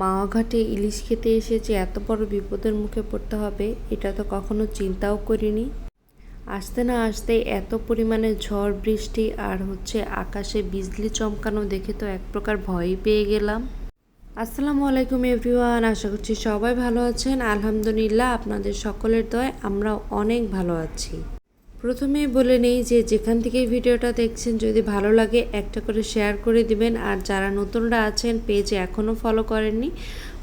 মাওয়া ঘাটে ইলিশ খেতে এসে যে এত বড় বিপদের মুখে পড়তে হবে, এটা তো কখনো চিন্তাও করিনি। আসতে না আসতে এত পরিমাণে ঝড়, বৃষ্টি আর হচ্ছে আকাশে বিজলি চমকানো দেখে তো এক প্রকার ভয়ই পেয়ে গেলাম। আসসালামু আলাইকুম এভরিওয়ান, আশা করছি সবাই ভালো আছেন। আলহামদুলিল্লাহ, আপনাদের সকলের দয় আমরা অনেক ভালো আছি। প্রথমেই বলে নেই যে যেখান থেকে ভিডিওটা দেখছেন, যদি ভালো লাগে একটা করে শেয়ার করে দিবেন। আর যারা নতুনরা আছেন পেজে এখনও ফলো করেননি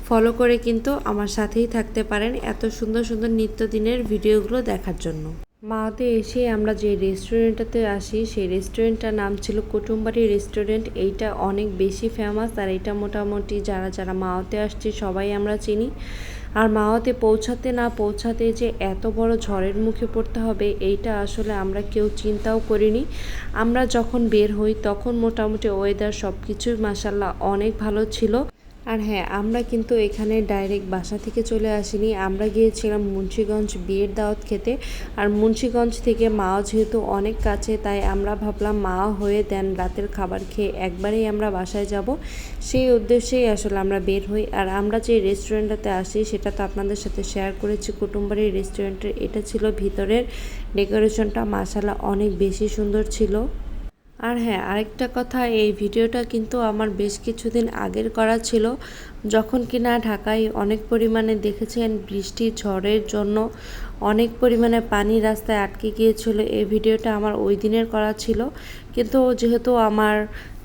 ফলো করে কিন্তু আমার সাথেই থাকতে পারেন এত সুন্দর সুন্দর নিত্যদিনের ভিডিওগুলো দেখার জন্য। মাওতে এসে আমরা যে রেস্টুরেন্টটাতে আসি, সেই রেস্টুরেন্টটার নাম ছিল কুটুম্বাড়ি রেস্টুরেন্ট এইটা অনেক বেশি ফেমাস আর এটা মোটামুটি যারা যারা মাওতে আসছে, সবাই আমরা চিনি। আর মাওয়াতে পৌঁছাতে না পৌঁছাতে যে এত বড় ঝড়ের মুখে পড়তে হবে, এইটা আসলে আমরা কেউ চিন্তাও করিনি। আমরা যখন বের হই তখন মোটামুটি ওয়েদার সব কিছুই মাসাল্লাহ অনেক ভালো ছিল। আর হ্যাঁ আমরা কিন্তু এখানে ডাইরেক্ট বাসা থেকে চলে আসিনি। আমরা গিয়েছিলাম মুন্সীগঞ্জ বিয়ের দাওয়াত খেতে। আর মুন্সীগঞ্জ থেকে মাও যেহেতু অনেক কাছে, তাই আমরা ভাবলাম মা হয়ে দেন রাতের খাবার খেয়ে একবারেই আমরা বাসায় যাব। সেই উদ্দেশ্যেই আসলে আমরা বের হই। আর আমরা যে রেস্টুরেন্টটাতে আসি, সেটা তো আপনাদের সাথে শেয়ার করেছি। কুটুম্বাড়ির রেস্টুরেন্টের, এটা ছিল ভিতরের ডেকোরেশনটা মাসালা অনেক বেশি সুন্দর ছিল। আর হ্যাঁ আরেকটা কথা, এই ভিডিওটা কিন্তু আমার বেশ কিছুদিন আগের করা ছিল। যখন কিনা ঢাকায় অনেক পরিমাণে দেখেছেন বৃষ্টি, ঝড়ের জন্য অনেক পরিমাণে পানি রাস্তায় আটকে গিয়েছিল, এই ভিডিওটা আমার ওই দিনের করা ছিল। কিন্তু যেহেতু আমার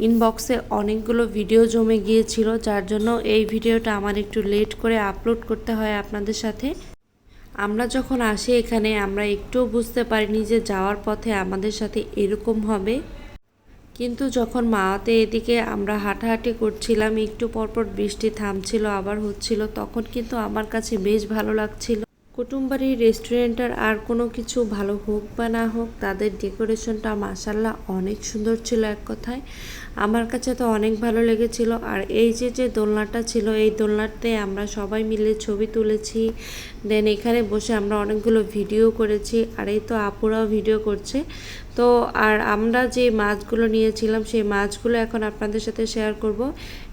ইনবক্সে অনেকগুলো ভিডিও জমে গিয়েছিল, যার জন্য এই ভিডিওটা আমার একটু লেট করে আপলোড করতে হয় আপনাদের সাথে। আমরা যখন আসি এখানে, আমরা একটুও বুঝতে পারিনি যে যাওয়ার পথে আমাদের সাথে এরকম হবে। কিন্তু যখন মাওয়াতে এদিকে আমরা হাঁটাহাঁটি করছিলাম, একটু পরপর বৃষ্টি থামছিল, আবার হচ্ছিল, তখন কিন্তু আমার কাছে বেশ ভালো লাগছিল। কুটুম্বাড়ির রেস্টুরেন্টের আর কোনো কিছু ভালো হোক বা না হোক, তাদের ডেকোরেশনটা মাসাল্লাহ অনেক সুন্দর ছিল এক কথায়। আমার কাছে তো অনেক ভালো লেগেছিল। আর এই যে যে দোলনাটা ছিল, এই দোলনাতে আমরা সবাই মিলে ছবি তুলেছি। দেন এখানে বসে আমরা অনেকগুলো ভিডিও করেছি। আর এই তো আপুরাও ভিডিও করছে। তো আর আমরা যে মাছগুলো নিয়েছিলাম, সেই মাছগুলো এখন আপনাদের সাথে শেয়ার করব।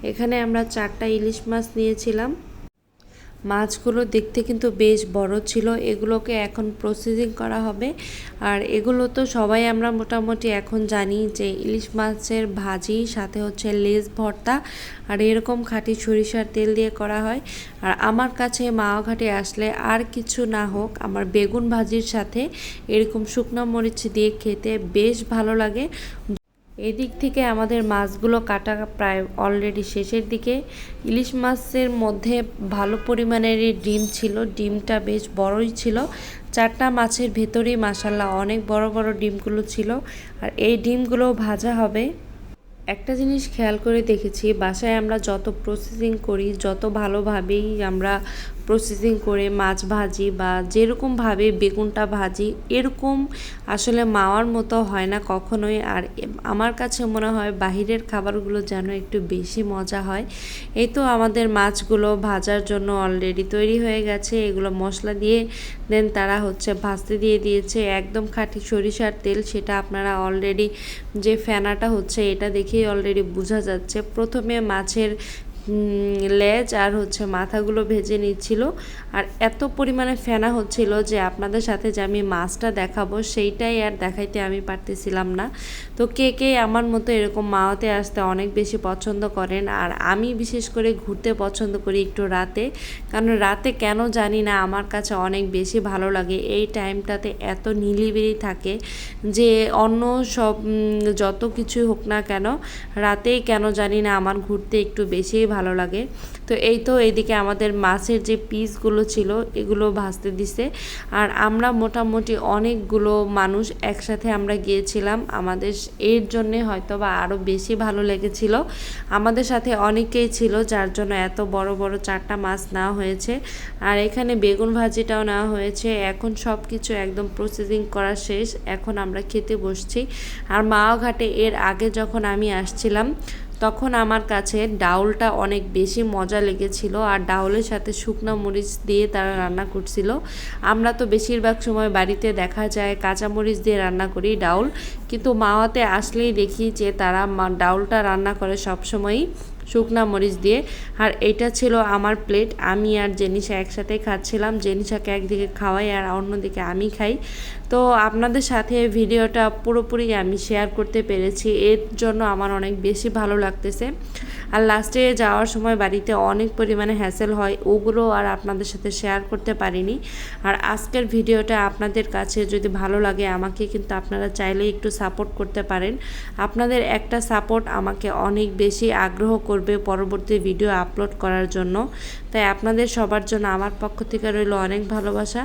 এখানে আমরা চারটা ইলিশ মাছ নিয়েছিলাম। মাছগুলো দেখতে কিন্তু বেশ বড় ছিল। এগুলোকে এখন প্রসেসিং করা হবে। আর এগুলো তো সবাই আমরা মোটামুটি এখন জানি যে ইলিশ মাছের ভাজি, সাথে হচ্ছে লেজ ভর্তা আর এরকম খাঁটি সরিষার তেল দিয়ে করা হয়। আর আমার কাছে মাওয়া ঘাটে আসলে আর কিছু না হোক, আমার বেগুন ভাজির সাথে এরকম শুকনো মরিচ দিয়ে খেতে বেশ ভালো লাগে। এদিক থেকে আমাদের মাছগুলো কাটা প্রায় অলরেডি শেষের দিকে। ইলিশ মাছের মধ্যে ভালো পরিমাণেরই ডিম ছিল, ডিমটা বেশ বড়ই ছিল। চারটা মাছের ভেতরেই মাসাল্লাহ অনেক বড় বড় ডিমগুলো ছিল। আর এই ডিমগুলো ভাজা হবে। একটা জিনিস খেয়াল করে দেখেছি, বাসায় আমরা যত প্রসেসিং করি, যত ভালোভাবেই আমরা প্রসেসিং করে মাছ ভাজি বা যেরকমভাবে বেগুনটা ভাজি, এরকম আসলে মাওয়ার মতো হয় না কখনোই। আর আমার কাছে মনে হয় বাহিরের খাবারগুলো যেন একটু বেশি মজা হয়। এই তো আমাদের মাছগুলো ভাজার জন্য অলরেডি তৈরি হয়ে গেছে। এগুলো মশলা দিয়ে দেন তারা হচ্ছে ভাজতে দিয়ে দিয়েছে। একদম খাঁটি সরিষার তেল, সেটা আপনারা অলরেডি যে ফেনাটা হচ্ছে, এটা দেখেই অলরেডি বোঝা যাচ্ছে। প্রথমে মাছের লেজ আর হচ্ছে মাথাগুলো ভেজে নিচ্ছিল। আর এত পরিমাণে ফেনা হচ্ছিল যে আপনাদের সাথে যে আমি মাছটা দেখাবো, সেইটাই আর দেখাইতে আমি পারতেছিলাম না। তো কে কে আমার মতো এরকম মাওয়াতে আসতে অনেক বেশি পছন্দ করেন, আর আমি বিশেষ করে ঘুরতে পছন্দ করি একটু রাতে। কারণ রাতে কেন জানি না আমার কাছে অনেক বেশি ভালো লাগে। এই টাইমটাতে এত নিলিবিলি থাকে যে অন্য সব যত কিছু হোক না কেন, রাতেই কেন জানি না আমার ঘুরতে একটু বেশি ভালো লাগে। তো এই তো এইদিকে আমাদের মাছের যে পিসগুলো ছিল, এগুলো ভাজতে দিছে। আর আমরা মোটামুটি অনেকগুলো মানুষ একসাথে আমরা গিয়েছিলাম। আমাদের এর জন্যে হয়তো বা আরও বেশি ভালো লেগেছিল। আমাদের সাথে অনেকেই ছিল, যার জন্য এত বড় বড় চারটা মাছ নেওয়া হয়েছে। আর এখানে বেগুন ভাজিটাও নেওয়া হয়েছে। এখন সব কিছু একদম প্রসেসিং করা শেষ। এখন আমরা খেতে বসছি। আর মাওয়া ঘাটে এর আগে যখন আমি আসছিলাম তখন আমার কাছে ডাউলটা অনেক বেশি মজা লেগেছিল আর ডাউলের সাথে শুকনো মরিচ দিয়ে তারা রান্না করছিল। আমরা তো বেশিরভাগ সময় বাড়িতে দেখা যায় কাঁচা মরিচ দিয়ে রান্না করি ডাউল, কিন্তু মাওয়াতে আসলেই দেখি যে তারা ডাউলটা রান্না করে সবসময়ই। শুকনা মরিচ দিয়ে। আর এইটা ছিল আমার প্লেট আমি আর জেনিসা একসাথেই খাচ্ছিলাম। জেনিসাকে একদিকে খাওয়াই আর অন্যদিকে আমি খাই। তো আপনাদের সাথে ভিডিওটা পুরোপুরি আমি শেয়ার করতে পেরেছি। এর জন্য আমার অনেক বেশি ভালো লাগতেছে। আর লাস্টে যাওয়ার সময় বাড়িতে অনেক পরিমাণে হ্যাসেল হয়। ওগুলো আর আপনাদের সাথে শেয়ার করতে পারিনি। আর আজকের ভিডিওটা আপনাদের কাছে যদি ভালো লাগে, আমাকে কিন্তু আপনারা চাইলে একটু সাপোর্ট করতে পারেন। আপনাদের একটা সাপোর্ট আমাকে অনেক বেশি আগ্রহ করবে পরবর্তী ভিডিও আপলোড করার জন্য। তাই আপনাদের সবার জন্য আমার পক্ষ থেকে রইল অনেক ভালোবাসা।